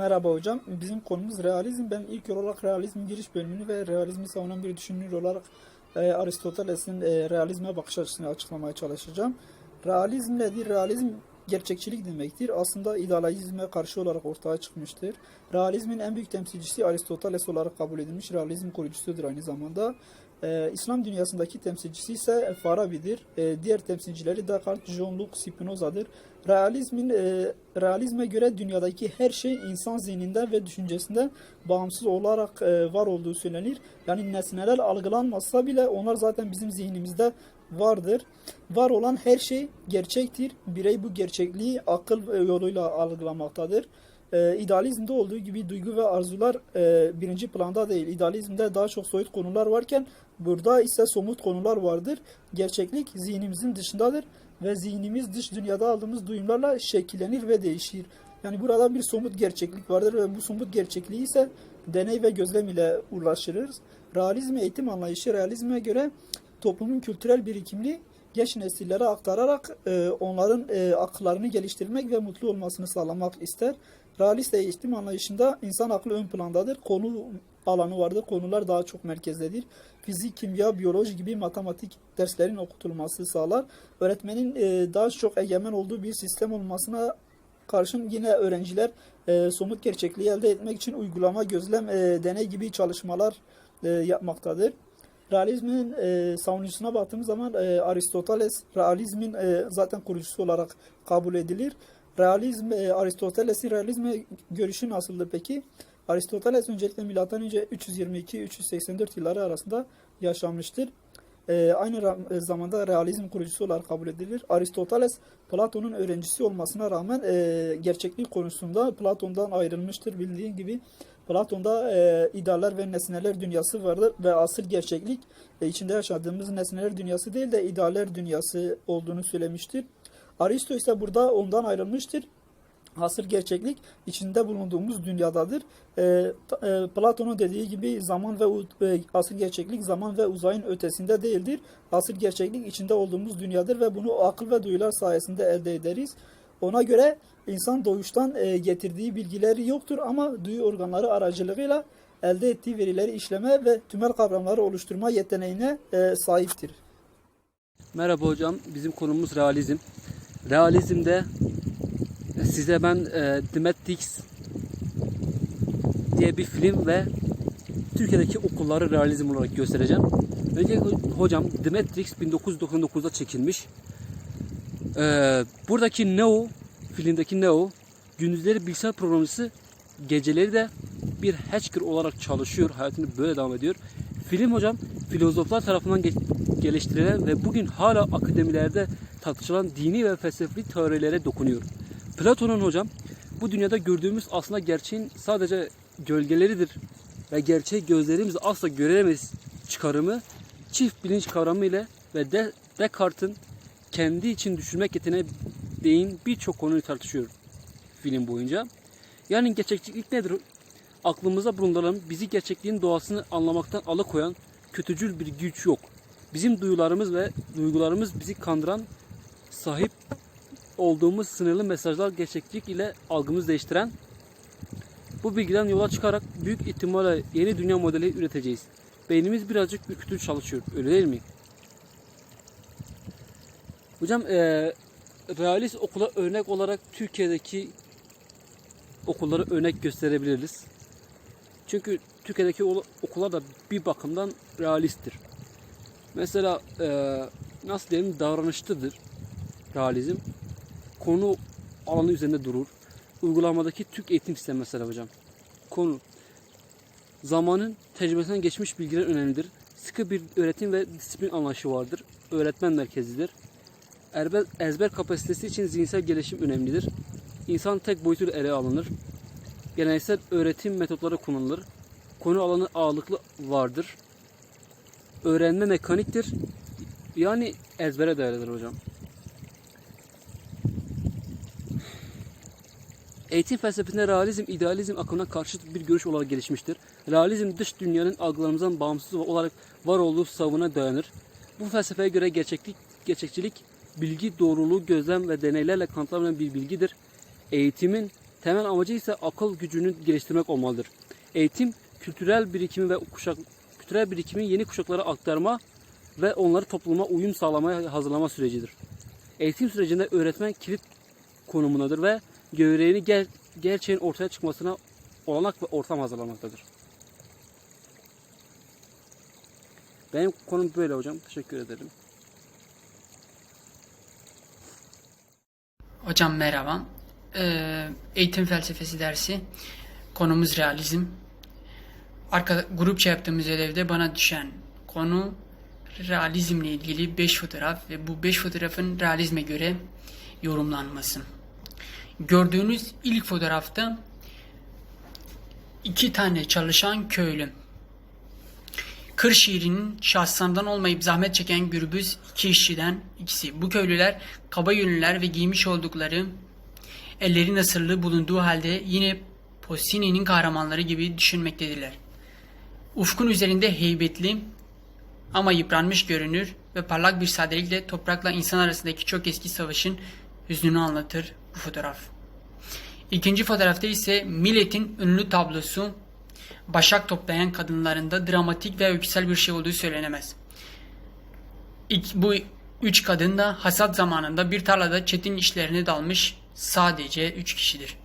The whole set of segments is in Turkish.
Merhaba hocam. Bizim konumuz realizm. Ben ilk olarak realizmin giriş bölümünü ve realizmi savunan bir düşünür olarak e, Aristoteles'in e, realizme bakış açısını açıklamaya çalışacağım. Realizm nedir? Realizm gerçekçilik demektir. Aslında idealizme karşı olarak ortaya çıkmıştır. Realizmin en büyük temsilcisi Aristoteles olarak kabul edilmiş. Realizm kurucusudur aynı zamanda. Ee, İslam dünyasındaki temsilcisi ise Farabi'dir. Ee, diğer temsilcileri Descartes, Jean-Luc Spinoza'dır. Realizmin e, realizme göre dünyadaki her şey insan zihninde ve düşüncesinde bağımsız olarak e, var olduğu söylenir. Yani nesneler algılanmazsa bile onlar zaten bizim zihnimizde vardır. Var olan her şey gerçektir. Birey bu gerçekliği akıl yoluyla algılamaktadır. E, idealizmde olduğu gibi duygu ve arzular e, birinci planda değil. İdealizmde daha çok soyut konular varken burada ise somut konular vardır. Gerçeklik zihnimizin dışındadır ve zihnimiz dış dünyada aldığımız duyumlarla şekillenir ve değişir. Yani burada bir somut gerçeklik vardır ve bu somut gerçekliği ise deney ve gözlem ile ulaşırız. Realizm eğitim anlayışı realizme göre toplumun kültürel birikimini genç nesillere aktararak e, onların e, akıllarını geliştirmek ve mutlu olmasını sağlamak ister. Realist eğitim anlayışında insan aklı ön plandadır. Konu alanı vardır. Konular daha çok merkezdedir. Fizik, kimya, biyoloji gibi matematik derslerin okutulması sağlar. Öğretmenin e, daha çok egemen olduğu bir sistem olmasına karşın yine öğrenciler e, somut gerçekliği elde etmek için uygulama, gözlem, e, deney gibi çalışmalar e, yapmaktadır. Realizmin e, savunucusuna baktığımız zaman e, Aristoteles realizmin e, zaten kurucusu olarak kabul edilir. Realizm e, Aristoteles'in realizme görüşü nasıldır peki? Aristoteles öncelikle milattan önce 322-384 yılları arasında yaşamıştır. E, aynı e, zamanda realizm kurucusu olarak kabul edilir. Aristoteles Platon'un öğrencisi olmasına rağmen e, gerçeklik konusunda Platon'dan ayrılmıştır bildiğin gibi. Platon'da e, idealler ve nesneler dünyası vardır ve asıl gerçeklik e, içinde yaşadığımız nesneler dünyası değil de idealler dünyası olduğunu söylemiştir. Aristo ise burada ondan ayrılmıştır. Asıl gerçeklik içinde bulunduğumuz dünyadadır. E, e, Platon'un dediği gibi zaman ve e, asıl gerçeklik zaman ve uzayın ötesinde değildir. Asıl gerçeklik içinde olduğumuz dünyadır ve bunu akıl ve duyular sayesinde elde ederiz. Ona göre insan doğuştan e, getirdiği bilgileri yoktur ama duyu organları aracılığıyla elde ettiği verileri işleme ve tümel kavramları oluşturma yeteneğine e, sahiptir. Merhaba hocam, bizim konumuz realizm. Realizmde size ben e, The Matrix diye bir film ve Türkiye'deki okulları realizm olarak göstereceğim. Önce hocam The Matrix 1999'da çekilmiş. E, buradaki Neo, filmdeki Neo, gündüzleri bilgisayar programcısı, geceleri de bir hacker olarak çalışıyor. Hayatını böyle devam ediyor. Film hocam filozoflar tarafından geliştirilen ve bugün hala akademilerde tartışılan dini ve felsefi teorilere dokunuyor. Platon'un hocam bu dünyada gördüğümüz aslında gerçeğin sadece gölgeleridir ve gerçeği gözlerimizle asla göremeyiz çıkarımı çift bilinç kavramı ile ve de Descartes'in kendi için düşünmek yeteneği değin birçok konuyu tartışıyor film boyunca. Yani gerçeklik nedir? Aklımıza bulunduralım. Bizi gerçekliğin doğasını anlamaktan alıkoyan kötücül bir güç yok. Bizim duyularımız ve duygularımız bizi kandıran, sahip olduğumuz sınırlı mesajlar gerçeklik ile algımızı değiştiren bu bilgiden yola çıkarak büyük ihtimalle yeni dünya modeli üreteceğiz. Beynimiz birazcık ürkütücü çalışıyor. Öyle değil mi? Hocam eee realist okula örnek olarak Türkiye'deki okulları örnek gösterebiliriz. Çünkü Türkiye'deki okullar da bir bakımdan realisttir. Mesela eee, nasıl diyelim davranışlıdır realizm. Konu alanı üzerinde durur. Uygulamadaki Türk eğitim sistemi mesela hocam. Konu zamanın tecrübesinden geçmiş bilgiler önemlidir. Sıkı bir öğretim ve disiplin anlayışı vardır. Öğretmen merkezidir. Erbe- ezber kapasitesi için zihinsel gelişim önemlidir. İnsan tek boyutuyla ele alınır. Geleneksel öğretim metotları kullanılır. Konu alanı ağırlıklı vardır. Öğrenme mekaniktir. Yani ezbere dayalıdır hocam. Eğitim felsefesinde realizm, idealizm akımına karşıt bir görüş olarak gelişmiştir. Realizm dış dünyanın algılarımızdan bağımsız olarak var olduğu savına dayanır. Bu felsefeye göre gerçeklik, gerçekçilik, bilgi, doğruluğu, gözlem ve deneylerle kanıtlanabilen bir bilgidir. Eğitimin Temel amacı ise akıl gücünü geliştirmek olmalıdır. Eğitim kültürel birikimi ve kuşak kültürel birikimi yeni kuşaklara aktarma ve onları topluma uyum sağlamaya hazırlama sürecidir. Eğitim sürecinde öğretmen kilit konumundadır ve göreğini ger gerçeğin ortaya çıkmasına olanak ve ortam hazırlamaktadır. Benim konum böyle hocam. Teşekkür ederim. Hocam merhaba. Ee, eğitim felsefesi dersi. Konumuz realizm. Arka, grupça yaptığımız ödevde bana düşen konu realizmle ilgili 5 fotoğraf ve bu 5 fotoğrafın realizme göre yorumlanması. Gördüğünüz ilk fotoğrafta iki tane çalışan köylü. Kırşehir'in şahslarından olmayıp zahmet çeken gürbüz iki işçiden ikisi. Bu köylüler kaba yönlüler ve giymiş oldukları elleri nasırlı bulunduğu halde yine Posini'nin kahramanları gibi düşünmektedirler. Ufkun üzerinde heybetli ama yıpranmış görünür ve parlak bir sadelikle toprakla insan arasındaki çok eski savaşın hüznünü anlatır bu fotoğraf. İkinci fotoğrafta ise milletin ünlü tablosu başak toplayan kadınlarında dramatik ve öyküsel bir şey olduğu söylenemez. İlk, bu üç kadın da hasat zamanında bir tarlada çetin işlerine dalmış sadece üç kişidir.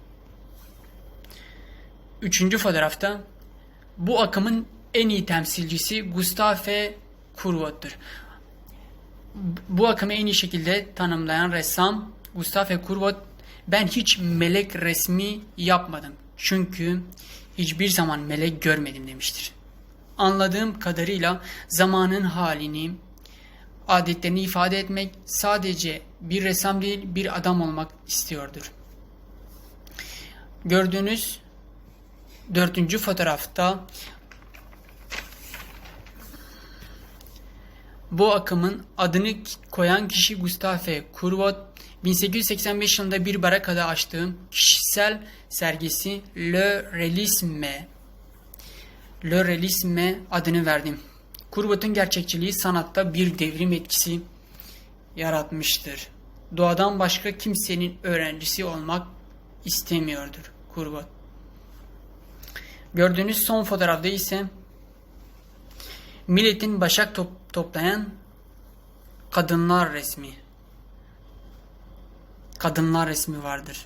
Üçüncü fotoğrafta bu akımın en iyi temsilcisi Gustave Courbet'tir. Bu akımı en iyi şekilde tanımlayan ressam Gustave Courbet ben hiç melek resmi yapmadım. Çünkü hiçbir zaman melek görmedim demiştir. Anladığım kadarıyla zamanın halini, adetlerini ifade etmek sadece bir ressam değil bir adam olmak istiyordur. Gördüğünüz dördüncü fotoğrafta bu akımın adını koyan kişi Gustave Courbet 1885 yılında bir barakada açtığı kişisel sergisi Le Realisme Le Realisme adını verdim. Courbet'in gerçekçiliği sanatta bir devrim etkisi yaratmıştır. Doğadan başka kimsenin öğrencisi olmak istemiyordur Courbet. Gördüğünüz son fotoğrafta ise milletin başak top toplayan kadınlar resmi. Kadınlar resmi vardır.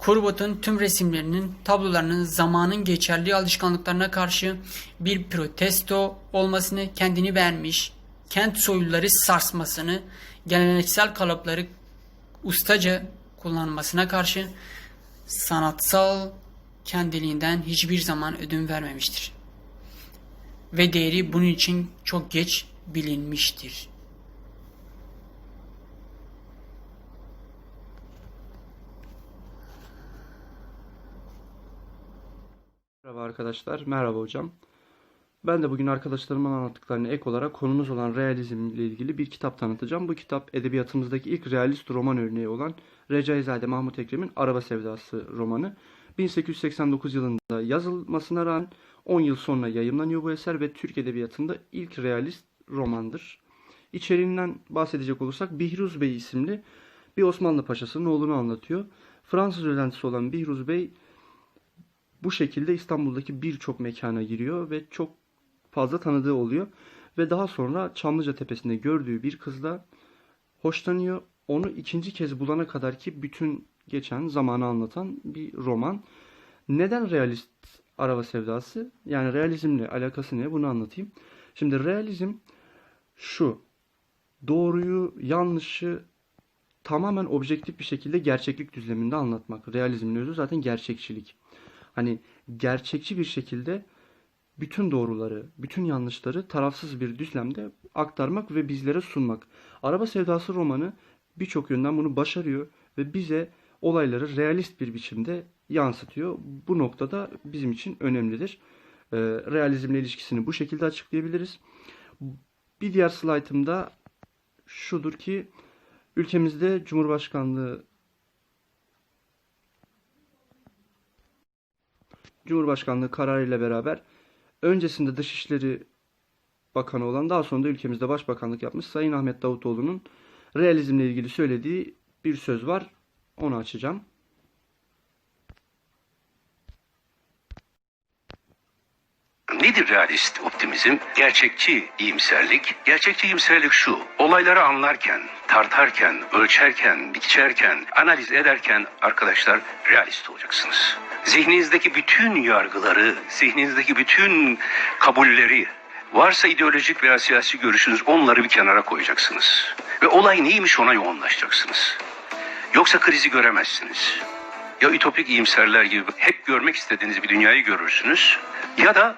Courbet'in tüm resimlerinin, tablolarının zamanın geçerli alışkanlıklarına karşı bir protesto olmasını, kendini beğenmiş, kent soyluları sarsmasını, geleneksel kalıpları ustaca kullanmasına karşı sanatsal kendiliğinden hiçbir zaman ödün vermemiştir. Ve değeri bunun için çok geç bilinmiştir. Merhaba arkadaşlar, merhaba hocam. Ben de bugün arkadaşlarımın anlattıklarına ek olarak konumuz olan realizm ile ilgili bir kitap tanıtacağım. Bu kitap edebiyatımızdaki ilk realist roman örneği olan Recaizade Mahmut Ekrem'in Araba Sevdası romanı. 1889 yılında yazılmasına rağmen 10 yıl sonra yayımlanıyor bu eser ve Türk edebiyatında ilk realist romandır. İçeriğinden bahsedecek olursak Bihruz Bey isimli bir Osmanlı paşasının oğlunu anlatıyor. Fransız öğrencisi olan Bihruz Bey bu şekilde İstanbul'daki birçok mekana giriyor ve çok fazla tanıdığı oluyor. Ve daha sonra Çamlıca Tepesi'nde gördüğü bir kızla hoşlanıyor. Onu ikinci kez bulana kadar ki bütün geçen zamanı anlatan bir roman. Neden realist araba sevdası? Yani realizmle alakası ne? Bunu anlatayım. Şimdi realizm şu. Doğruyu, yanlışı tamamen objektif bir şekilde gerçeklik düzleminde anlatmak. Realizmin özü zaten gerçekçilik. Hani gerçekçi bir şekilde bütün doğruları, bütün yanlışları tarafsız bir düzlemde aktarmak ve bizlere sunmak. Araba Sevdası romanı birçok yönden bunu başarıyor ve bize olayları realist bir biçimde yansıtıyor. Bu noktada bizim için önemlidir. Ee, realizmle ilişkisini bu şekilde açıklayabiliriz. Bir diğer slaytım da şudur ki ülkemizde Cumhurbaşkanlığı Cumhurbaşkanlığı kararıyla beraber öncesinde Dışişleri Bakanı olan daha sonra da ülkemizde Başbakanlık yapmış Sayın Ahmet Davutoğlu'nun realizmle ilgili söylediği bir söz var. Onu açacağım. Nedir realist optimizm? Gerçekçi iyimserlik. Gerçekçi iyimserlik şu. Olayları anlarken, tartarken, ölçerken, biçerken, analiz ederken arkadaşlar realist olacaksınız. Zihninizdeki bütün yargıları, zihninizdeki bütün kabulleri, varsa ideolojik veya siyasi görüşünüz onları bir kenara koyacaksınız. Ve olay neymiş ona yoğunlaşacaksınız. Yoksa krizi göremezsiniz. Ya ütopik iyimserler gibi hep görmek istediğiniz bir dünyayı görürsünüz ya da